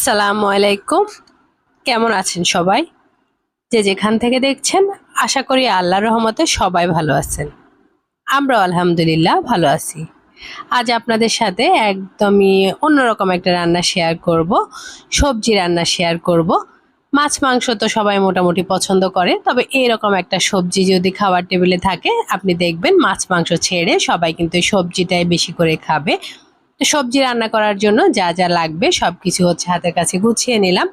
আসসালামু আলাইকুম। কেমন আছেন সবাই? যে যেখান থেকে দেখছেন, আশা করি আল্লাহর রহমতে সবাই ভালো আছেন। আমরা আলহামদুলিল্লাহ ভালো আছি। আজ আপনাদের সাথে একদমই অন্যরকম একটা রান্না শেয়ার করব, সবজি রান্না শেয়ার করব। মাছ, মাংস তো সবাই মোটামুটি পছন্দ করে, তবে এরকম একটা সবজি যদি খাওয়ার টেবিলে থাকে, আপনি দেখবেন মাছ, মাংস ছেড়ে সবাই কিন্তু সবজিটাই বেশি করে খাবে। সবজি রান্না করার জন্য যা যা লাগবে সব কিছু হচ্ছে হাতের কাছে গুছিয়ে নিলাম।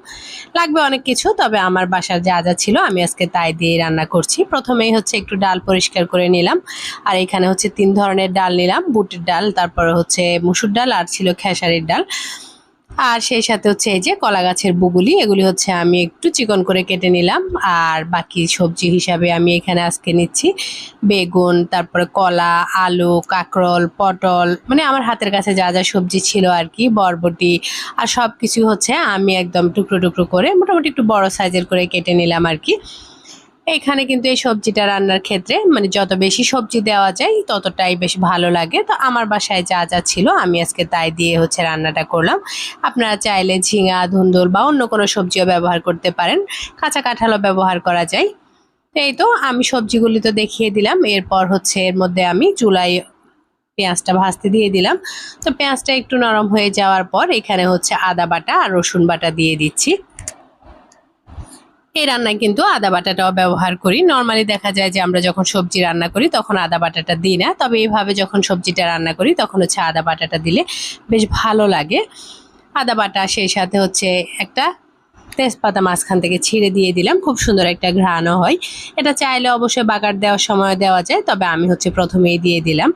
লাগবে অনেক কিছু, তবে আমার বাসার যা যা ছিল আমি আজকে তাই দিয়ে রান্না করছি। প্রথমেই হচ্ছে একটু ডাল পরিষ্কার করে নিলাম, আর এখানে হচ্ছে তিন ধরনের ডাল নিলাম, বুটের ডাল, তারপরে হচ্ছে মুসুর ডাল, আর ছিল খেসারির ডাল। আর সেই সাথে হচ্ছে এই যে কলা গাছের বুগুলি এগুলি হচ্ছে আমি একটু চিকন করে কেটে নিলাম। আর বাকি সবজি হিসাবে আমি এখানে আজকে নিচ্ছি বেগুন, তারপরে কলা, আলু, কাঁকরোল, পটল মানে আমার হাতের কাছে যা যা সবজি ছিল আর কি বরবটি আর সব কিছু হচ্ছে আমি একদম টুকরো টুকরো করে মোটামুটি একটু বড় সাইজের করে কেটে নিলাম আর কি এখানে কিন্তু এই সবজিটা রান্নার ক্ষেত্রে মানে যত বেশি সবজি দেওয়া যায়, ততটাই বেশ ভালো লাগে। তো আমার বাসায় যা যা ছিল, আমি আজকে তাই দিয়ে হচ্ছে রান্নাটা করলাম। আপনারা চাইলে ঝিঙা, ধুন্দুল বা অন্য কোনো সবজিও ব্যবহার করতে পারেন। কাঁচা কাঁঠালও ব্যবহার করা যায়। এই তো, আমি সবজিগুলি তো দেখিয়ে দিলাম। এরপর হচ্ছে এর মধ্যে আমি চুলাই পেঁয়াজটা ভাজতে দিয়ে দিলাম। তো পেঁয়াজটা একটু নরম হয়ে যাওয়ার পর এখানে হচ্ছে আদা বাটা আর রসুন বাটা দিয়ে দিচ্ছি। এই রান্নায় কিন্তু আদা বাটাটাও ব্যবহার করি। নর্মালি দেখা যায় যে আমরা যখন সবজি রান্না করি, তখন আদা বাটাটা দিই না। তবে এইভাবে যখন সবজিটা রান্না করি, তখন হচ্ছে আদা বাটাটা দিলে বেশ ভালো লাগে। আদা বাটা সেই সাথে হচ্ছে একটা তেজপাতা মাঝখান থেকে ছিঁড়ে দিয়ে দিলাম। খুব সুন্দর একটা ঘ্রাণও হয়। এটা চাইলে অবশ্যই বাগার দেওয়ার সময় দেওয়া যায়, তবে আমি হচ্ছে প্রথমেই দিয়ে দিলাম।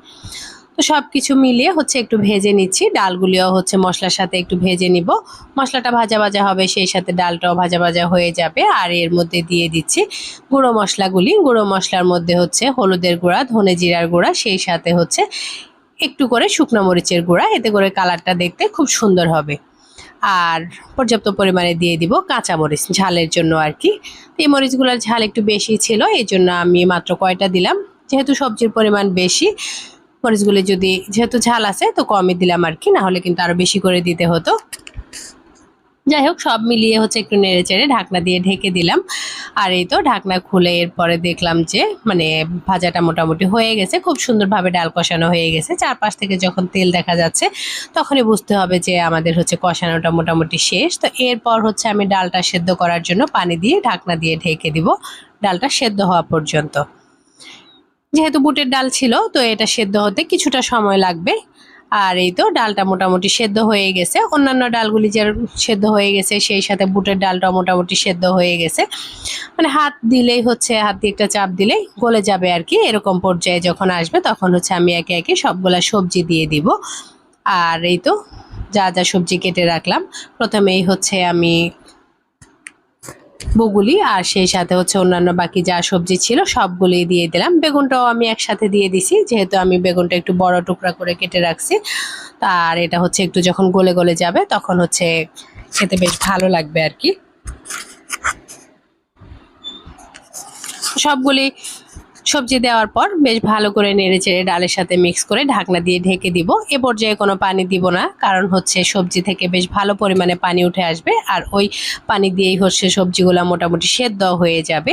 তো সব কিছু মিলিয়ে হচ্ছে একটু ভেজে নিচ্ছি। ডালগুলিও হচ্ছে মশলার সাথে একটু ভেজে নিব। মশলাটা ভাজা ভাজা হবে, সেই সাথে ডালটাও ভাজা ভাজা হয়ে যাবে। আর এর মধ্যে দিয়ে দিচ্ছি গুঁড়ো মশলাগুলি। গুঁড়ো মশলার মধ্যে হচ্ছে হলুদের গুঁড়া, ধনে জিরার গুঁড়া, সেই সাথে হচ্ছে একটু করে শুকনো মরিচের গুঁড়া। এতে করে কালারটা দেখতে খুব সুন্দর হবে। আর পর্যাপ্ত পরিমাণে দিয়ে দিব কাঁচা মরিচ, ঝালের জন্য আর কি। এই মরিচগুলোর ঝাল একটু বেশি ছিল এই জন্য আমি মাত্র কয়টা দিলাম। যেহেতু সবজির পরিমাণ বেশি মরিচগুলি যদি যেহেতু ঝাল আছে, তো কমই দিলাম আর কি না হলে কিন্তু আরও বেশি করে দিতে হতো। যাই হোক, সব মিলিয়ে হচ্ছে একটু নেড়ে চেড়ে ঢাকনা দিয়ে ঢেকে দিলাম। আর এই তো ঢাকনা খুলে এরপরে দেখলাম যে মানে ভাজাটা মোটামুটি হয়ে গেছে, খুব সুন্দরভাবে ডাল কষানো হয়ে গেছে। চারপাশ থেকে যখন তেল দেখা যাচ্ছে, তখনই বুঝতে হবে যে আমাদের হচ্ছে কষানোটা মোটামুটি শেষ। তো এরপর হচ্ছে আমি ডালটা সেদ্ধ করার জন্য পানি দিয়ে ঢাকনা দিয়ে ঢেকে দিব। ডালটা সেদ্ধ হওয়া পর্যন্ত। যেহেতু বুটের ডাল ছিল, তো এটা সেদ্ধ হতে কিছুটা সময় লাগবে। আর এই তো ডালটা মোটামুটি সেদ্ধ হয়ে গেছে। অন্যান্য ডালগুলি যে সেদ্ধ হয়ে গেছে, সেই সাথে বুটের ডালটা মোটামুটি সেদ্ধ হয়ে গেছে। মানে হাত দিলেই হচ্ছে, হাত দিয়ে একটা চাপ দিলেই গলে যাবে আর কি। এরকম পর্যায়ে যখন আসবে, তখন হচ্ছে আমি একে একে সবগুলা সবজি দিয়ে দিব। আর এই তো যা যা সবজি কেটে রাখলাম, প্রথমেই হচ্ছে আমি বগুলি আর সেই সাথে হচ্ছে অন্যান্য বাকি যা সবজি ছিল সবগুলি দিয়ে দিলাম। বেগুনটাও আমি একসাথে দিয়ে দিছি, যেহেতু আমি বেগুনটা একটু বড় টুকরা করে কেটে রাখছি। আর এটা হচ্ছে একটু যখন গলে গলে যাবে তখন হচ্ছে খেতে বেশ ভালো লাগবে আর কি। সবগুলি সবজি দেওয়ার পর বেশ ভালো করে নেড়ে চেড়ে ডালের সাথে মিক্স করে ঢাকনা দিয়ে ঢেকে দিব। এ পর্যায়ে কোনো পানি দিব না, কারণ হচ্ছে সবজি থেকে বেশ ভালো পরিমাণে পানি উঠে আসবে আর ওই পানি দিয়েই হচ্ছে সবজিগুলো মোটামুটি সেদ্ধ হয়ে যাবে।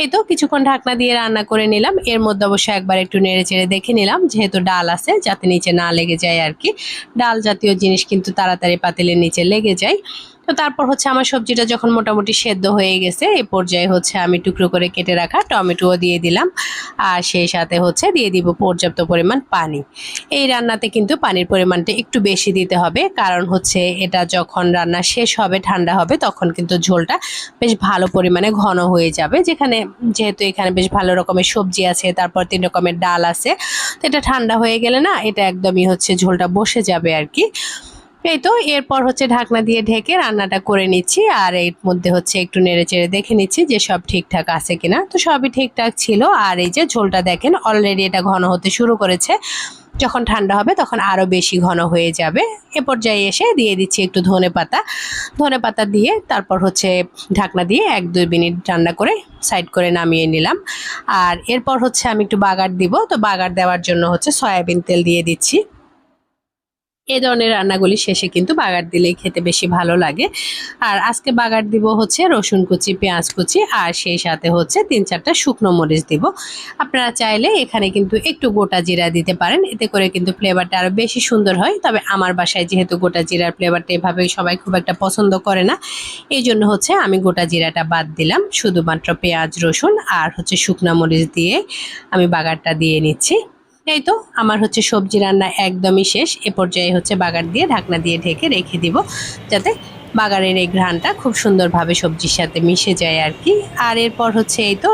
এই তো কিছুক্ষণ ঢাকনা দিয়ে রান্না করে নিলাম। এর মধ্যে অবশ্যই একবার একটু নেড়ে চেড়ে দেখে নিলাম, যেহেতু ডাল আছে, যাতে নিচে না লেগে যায় আর কি। ডাল জাতীয় জিনিস কিন্তু তাড়াতাড়ি পাতিলের নিচে লেগে যায়। তো তারপর হচ্ছে আমার সবজিটা যখন মোটামুটি সেদ্ধ হয়ে গেছে এই পর্যায়ে হচ্ছে আমি টুকরো করে কেটে রাখা টমেটোও দিয়ে দিলাম। আর সেই সাথে হচ্ছে দিয়ে দিব পর্যাপ্ত পরিমাণ পানি। এই রান্নাতে কিন্তু পানির পরিমাণটা একটু বেশি দিতে হবে, কারণ হচ্ছে এটা যখন রান্না শেষ হবে, ঠান্ডা হবে, তখন কিন্তু ঝোলটা বেশ ভালো পরিমাণে ঘন হয়ে যাবে। যেখানে যেহেতু এখানে বেশ ভালো রকমের সবজি আছে, তারপর তিন রকমের ডাল আছে, তো এটা ঠান্ডা হয়ে গেলে না, এটা একদমই হচ্ছে ঝোলটা বসে যাবে আর কি। এই তো, এরপর হচ্ছে ঢাকনা দিয়ে ঢেকে রান্নাটা করে নিচ্ছি, আর এর মধ্যে হচ্ছে একটু নেড়ে চেড়ে দেখে নিচ্ছি যে সব ঠিকঠাক আছে কিনা। তো সবই ঠিকঠাক ছিল, আর এই যে ঝোলটা দেখেন অলরেডি এটা ঘন হতে শুরু করেছে। যখন ঠান্ডা হবে তখন আরও বেশি ঘন হয়ে যাবে। এ পর্যায়ে এসে দিয়ে দিচ্ছি একটু ধনে পাতা। ধনে পাতা দিয়ে তারপর হচ্ছে ঢাকনা দিয়ে এক দুই মিনিট রান্না করে সাইড করে নামিয়ে নিলাম। আর এরপর হচ্ছে আমি একটু বাগার দিব, তো বাগার দেওয়ার জন্য হচ্ছে সয়াবিন তেল দিয়ে দিচ্ছি। এই ধরনের রান্নাগুলি শেষে কিন্তু বাগার দিলেই খেতে বেশি ভালো লাগে। আর আজকে বাগার দিব হচ্ছে রসুন কুচি, পেঁয়াজ কুচি, আর সেই সাথে হচ্ছে তিন চারটা শুকনো মরিচ দিব। আপনারা চাইলে এখানে কিন্তু একটু গোটা জিরা দিতে পারেন, এতে করে কিন্তু ফ্লেভারটা আরও বেশি সুন্দর হয়। তবে আমার বাসায় যেহেতু গোটা জিরার ফ্লেভারটা এভাবে সবাই খুব একটা পছন্দ করে না, এই জন্য হচ্ছে আমি গোটা জিরাটা বাদ দিলাম। শুধুমাত্র পেঁয়াজ, রসুন, আর হচ্ছে শুকনো মরিচ দিয়ে আমি বাগারটা দিয়ে নিচ্ছি। এই তো, আমার হচ্ছে সবজি রান্না একদমই শেষ। এ পর্যায়ে হচ্ছে বাগার দিয়ে ঢাকনা দিয়ে ঢেকে রেখে দিব, যাতে বাগারের এই ঘ্রাণটা খুব সুন্দরভাবে সবজির সাথে মিশে যায় আর কি। আর এরপর হচ্ছে এই তো